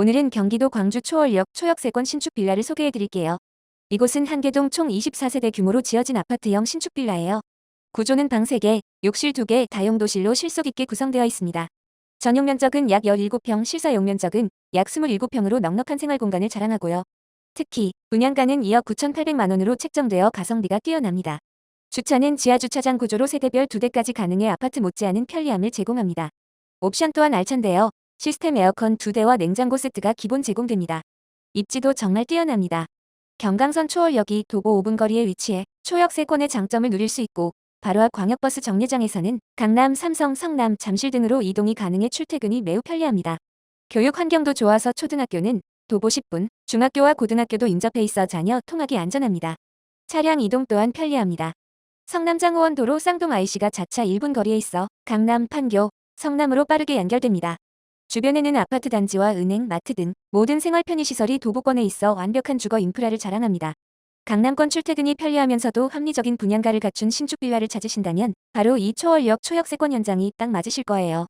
오늘은 경기도 광주 초월역 초역세권 신축 빌라를 소개해 드릴게요. 이곳은 한계동 총 24세대 규모로 지어진 아파트형 신축 빌라예요. 구조는 방 3개, 욕실 2개, 다용도실로 실속 있게 구성되어 있습니다. 전용 면적은 약 17평, 실사용 면적은 약 27평으로 넉넉한 생활 공간을 자랑하고요. 특히 분양가는 2억 9,800만 원으로 책정되어 가성비가 뛰어납니다. 주차는 지하 주차장 구조로 세대별 2대까지 가능해 아파트 못지않은 편리함을 제공합니다. 옵션 또한 알찬데요. 시스템 에어컨 2대와 냉장고 세트가 기본 제공됩니다. 입지도 정말 뛰어납니다. 경강선 초월역이 도보 5분 거리에 위치해 초역 세권의 장점을 누릴 수 있고 바로 앞 광역버스 정류장에서는 강남, 삼성, 성남, 잠실 등으로 이동이 가능해 출퇴근이 매우 편리합니다. 교육 환경도 좋아서 초등학교는 도보 10분, 중학교와 고등학교도 인접해 있어 자녀 통학이 안전합니다. 차량 이동 또한 편리합니다. 성남장호원도로 쌍동 IC가 자차 1분 거리에 있어 강남, 판교, 성남으로 빠르게 연결됩니다. 주변에는 아파트 단지와 은행, 마트 등 모든 생활 편의시설이 도보권에 있어 완벽한 주거 인프라를 자랑합니다. 강남권 출퇴근이 편리하면서도 합리적인 분양가를 갖춘 신축 빌라를 찾으신다면 바로 이 초월역 초역세권 현장이 딱 맞으실 거예요.